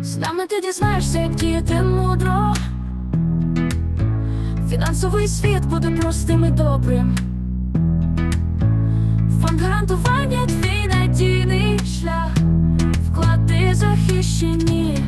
Нами ти дізнаєшся, як діяти мудро. Фінансовий світ буде простим і добрим. Фонд гарантування твій надійний шлях. Вклади захищені.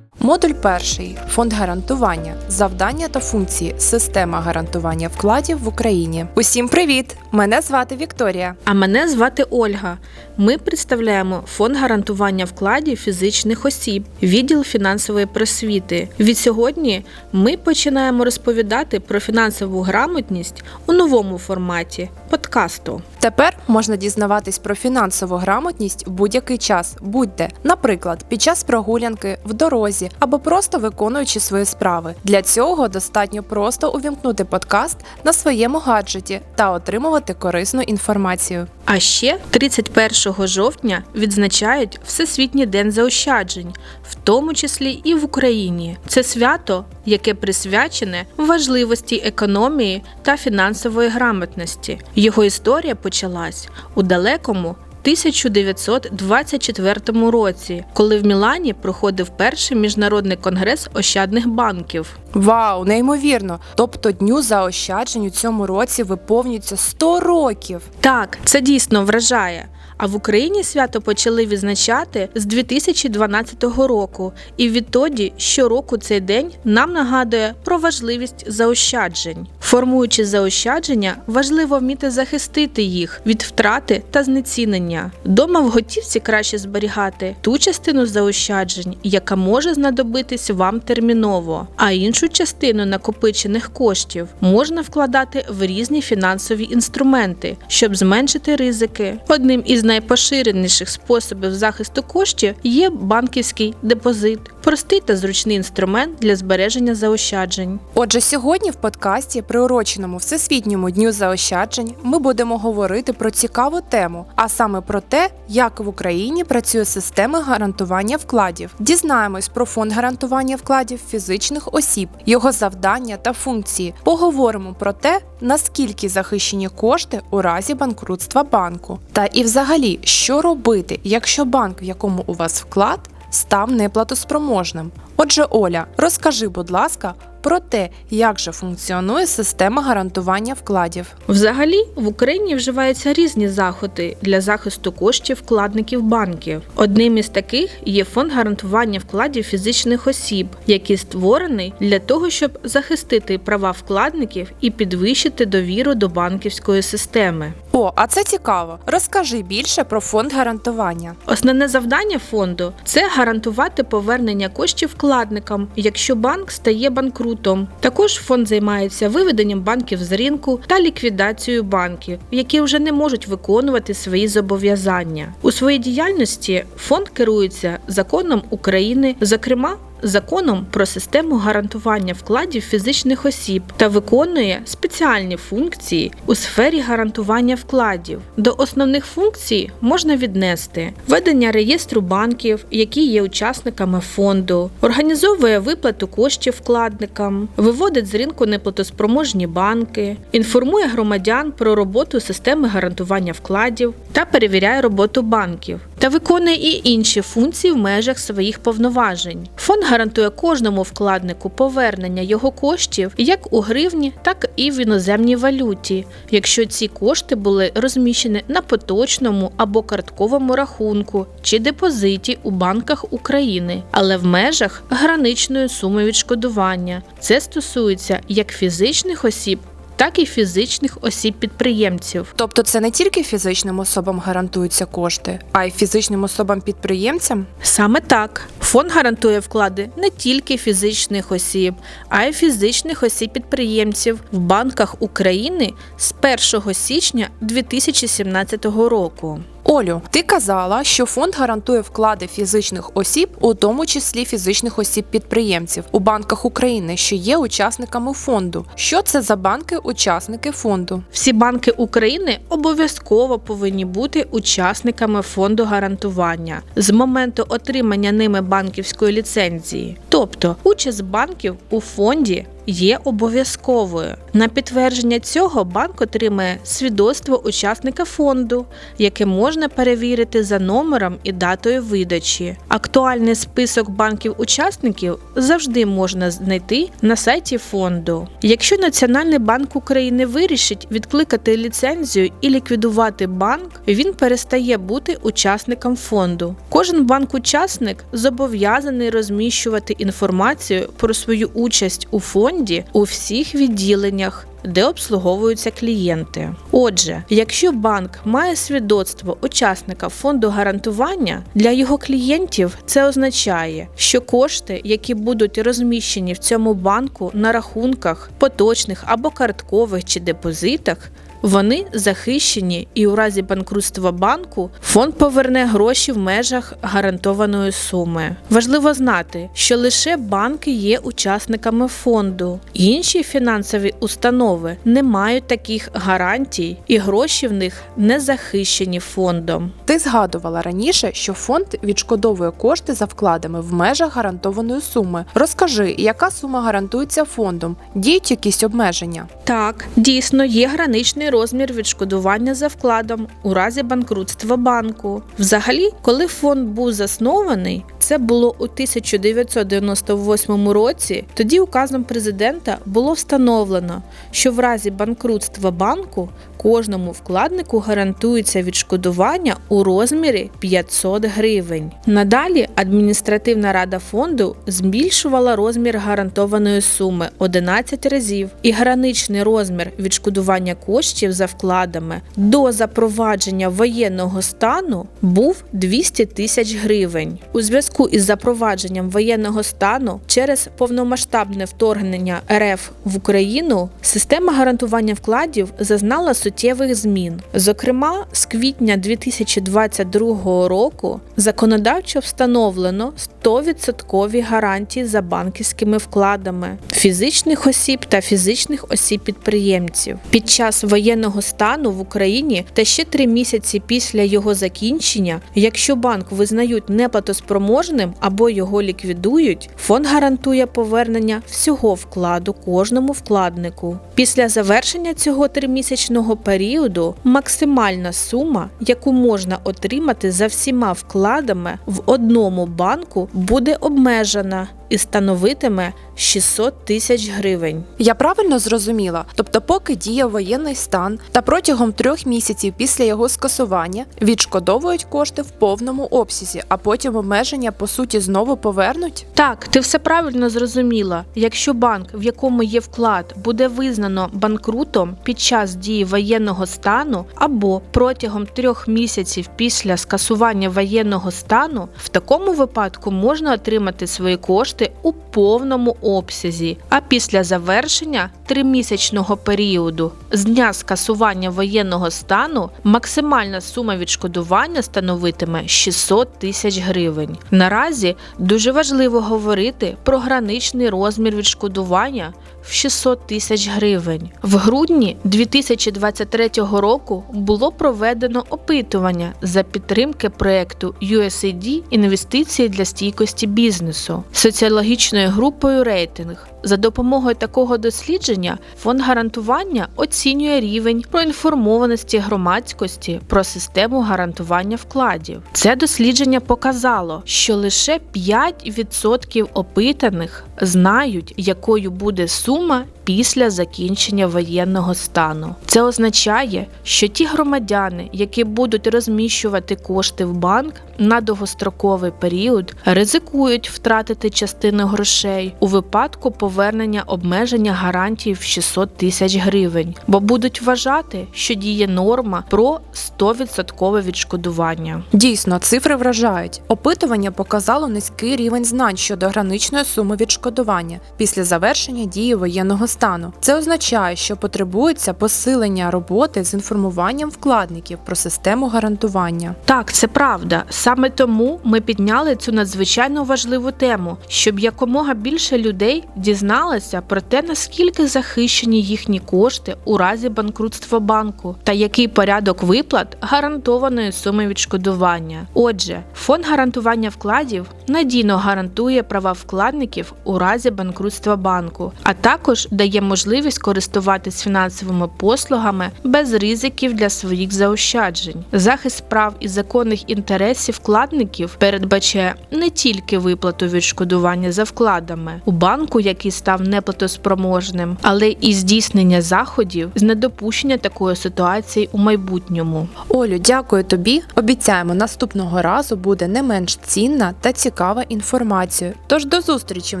Модуль перший фонд гарантування, завдання та функції, система гарантування вкладів в Україні. Усім привіт! Мене звати Вікторія. А мене звати Ольга. Ми представляємо фонд гарантування вкладів фізичних осіб, відділ фінансової просвіти. Від сьогодні ми починаємо розповідати про фінансову грамотність у новому форматі подкасту. Тепер можна дізнаватись про фінансову грамотність в будь-який час, будь-де, наприклад, під час прогулянки, в дорозі або просто виконуючи свої справи. Для цього достатньо просто увімкнути подкаст на своєму гаджеті та отримувати корисну інформацію. А ще 31 жовтня відзначають Всесвітній день заощаджень, в тому числі і в Україні. Це свято, яке присвячене важливості економії та фінансової грамотності. Його історія почалась у далекому. 1924 році, коли в Мілані проходив перший міжнародний конгрес ощадних банків. Вау, неймовірно! Тобто дню заощаджень у цьому році виповнюється 100 років. Так, це дійсно вражає. А в Україні свято почали відзначати з 2012 року, і відтоді щороку цей день нам нагадує про важливість заощаджень. Формуючи заощадження, важливо вміти захистити їх від втрати та знецінення. Дома в готівці краще зберігати ту частину заощаджень, яка може знадобитись вам терміново, а іншу частину накопичених коштів можна вкладати в різні фінансові інструменти, щоб зменшити ризики. Одним із найпоширеніших способів захисту коштів є банківський депозит, простий та зручний інструмент для збереження заощаджень. Отже, сьогодні в подкасті, приуроченому Всесвітньому дню заощаджень, ми будемо говорити про цікаву тему, а саме про те, як в Україні працює система гарантування вкладів. Дізнаємось про фонд гарантування вкладів фізичних осіб, його завдання та функції. Поговоримо про те, наскільки захищені кошти у разі банкрутства банку, та і взагалі, що робити, якщо банк, в якому у вас вклад, став неплатоспроможним. Отже, Оля, розкажи, будь ласка, про те, як же функціонує система гарантування вкладів. Взагалі в Україні вживаються різні заходи для захисту коштів вкладників банків. Одним із таких є фонд гарантування вкладів фізичних осіб, який створений для того, щоб захистити права вкладників і підвищити довіру до банківської системи. О, а це цікаво. Розкажи більше про фонд гарантування. Основне завдання фонду це гарантувати повернення коштів вкладникам, якщо банк стає банкрутом. Також фонд займається виведенням банків з ринку та ліквідацією банків, які вже не можуть виконувати свої зобов'язання. У своїй діяльності фонд керується законом України, зокрема. Законом про систему гарантування вкладів фізичних осіб та виконує спеціальні функції у сфері гарантування вкладів. До основних функцій можна віднести ведення реєстру банків, які є учасниками фонду, організовує виплату коштів вкладникам, виводить з ринку неплатоспроможні банки, інформує громадян про роботу системи гарантування вкладів та перевіряє роботу банків та виконує і інші функції в межах своїх повноважень. Фонд гарантує кожному вкладнику повернення його коштів як у гривні, так і в іноземній валюті, якщо ці кошти були розміщені на поточному або картковому рахунку чи депозиті у банках України, але в межах граничної суми відшкодування. Це стосується як фізичних осіб. Так і фізичних осіб-підприємців. Тобто це не тільки фізичним особам гарантуються кошти, а й фізичним особам-підприємцям. Саме так. Фонд гарантує вклади не тільки фізичних осіб, а й фізичних осіб-підприємців в банках України з 1 січня 2017 року. Олю, ти казала, що фонд гарантує вклади фізичних осіб, у тому числі фізичних осіб-підприємців, у банках України, що є учасниками фонду. Що це за банки-учасники фонду? Всі банки України обов'язково повинні бути учасниками фонду гарантування з моменту отримання ними банківської ліцензії. Тобто, участь банків у фонді є обов'язковою. На підтвердження цього банк отримає свідоцтво учасника фонду, яке можна перевірити за номером і датою видачі. Актуальний список банків-учасників завжди можна знайти на сайті фонду. Якщо Національний банк України вирішить відкликати ліцензію і ліквідувати банк, він перестає бути учасником фонду. Кожен банк-учасник зобов'язаний розміщувати інформацію про свою участь у фонді у всіх відділеннях. Де обслуговуються клієнти. Отже, якщо банк має свідоцтво учасника фонду гарантування, для його клієнтів це означає, що кошти, які будуть розміщені в цьому банку на рахунках, поточних або карткових чи депозитах, вони захищені, і у разі банкрутства банку фонд поверне гроші в межах гарантованої суми. Важливо знати, що лише банки є учасниками фонду. Інші фінансові установи не мають таких гарантій, і гроші в них не захищені фондом. Ти згадувала раніше, що фонд відшкодовує кошти за вкладами в межах гарантованої суми. Розкажи, яка сума гарантується фондом? Діють якісь обмеження? Так, дійсно є граничний розмір відшкодування за вкладом у разі банкрутства банку. Взагалі, коли фонд був заснований, це було у 1998 році. Тоді указом президента було встановлено, що в разі банкрутства банку кожному вкладнику гарантується відшкодування у розмірі 500 гривень. Надалі адміністративна рада фонду збільшувала розмір гарантованої суми 11 разів, і граничний розмір відшкодування коштів за вкладами до запровадження воєнного стану був 200 тисяч гривень. У зв'язку із запровадженням воєнного стану через повномасштабне вторгнення РФ в Україну система гарантування вкладів зазнала суттєвих змін. Зокрема, з квітня 2022 року законодавчо встановлено 100% гарантії за банківськими вкладами фізичних осіб та фізичних осіб підприємців. Під час воєнного стану в Україні та ще три місяці після його закінчення, якщо банк визнають неплатоспроможним або його ліквідують, фонд гарантує повернення всього вкладу кожному вкладнику. Після завершення цього тримісячного періоду максимальна сума, яку можна отримати за всіма вкладами в одному банку, буде обмежена і становитиме 600 тисяч гривень. Я правильно зрозуміла? Тобто, поки діє воєнний стан та протягом трьох місяців після його скасування відшкодовують кошти в повному обсязі, а потім обмеження по суті знову повернуть? Так, ти все правильно зрозуміла. Якщо банк, в якому є вклад, буде визнано банкрутом під час дії воєнного стану або протягом трьох місяців після скасування воєнного стану, в такому випадку можна отримати свої кошти у повному обсязі. А після завершення тримісячного періоду з дня скасування воєнного стану максимальна сума відшкодування становитиме 600 тисяч гривень. Наразі дуже важливо говорити про граничний розмір відшкодування в 600 тисяч гривень. В грудні 2023 року було проведено опитування за підтримки проекту USAID інвестиції для стійкості бізнесу соціологічною групою рейтинг. За допомогою такого дослідження фонд гарантування оцінює рівень проінформованості громадськості про систему гарантування вкладів. Це дослідження показало, що лише 5% опитаних знають, якою буде сума після закінчення воєнного стану. Це означає, що ті громадяни, які будуть розміщувати кошти в банк на довгостроковий період, ризикують втратити частину грошей у випадку повернення обмеження гарантій в 600 тисяч гривень, бо будуть вважати, що діє норма про 100% відшкодування. Дійсно, цифри вражають. Опитування показало низький рівень знань щодо граничної суми відшкодування після завершення дії воєнного стану. Це означає, що потребується посилення роботи з інформуванням вкладників про систему гарантування. Так, це правда. Саме тому ми підняли цю надзвичайно важливу тему, щоб якомога більше людей дізналися дізналася про те, наскільки захищені їхні кошти у разі банкрутства банку та який порядок виплат гарантованої суми відшкодування. Отже, фонд гарантування вкладів надійно гарантує права вкладників у разі банкрутства банку, а також дає можливість користуватись фінансовими послугами без ризиків для своїх заощаджень. Захист прав і законних інтересів вкладників передбачає не тільки виплату відшкодування за вкладами у банку, який став неплатоспроможним, але і здійснення заходів з недопущення такої ситуації у майбутньому. Олю, дякую тобі. Обіцяємо, наступного разу буде не менш цінна та цікава інформація. Тож до зустрічі в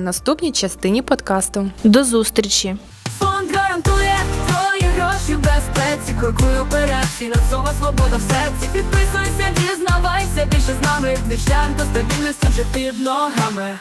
наступній частині подкасту. До зустрічі! Фонд гарантує твої гроші в безпеці. Крокуй уперед, фінансова свобода в серці. Підписуйся, дізнавайся, більше з нами. До стабільності вже під ногами.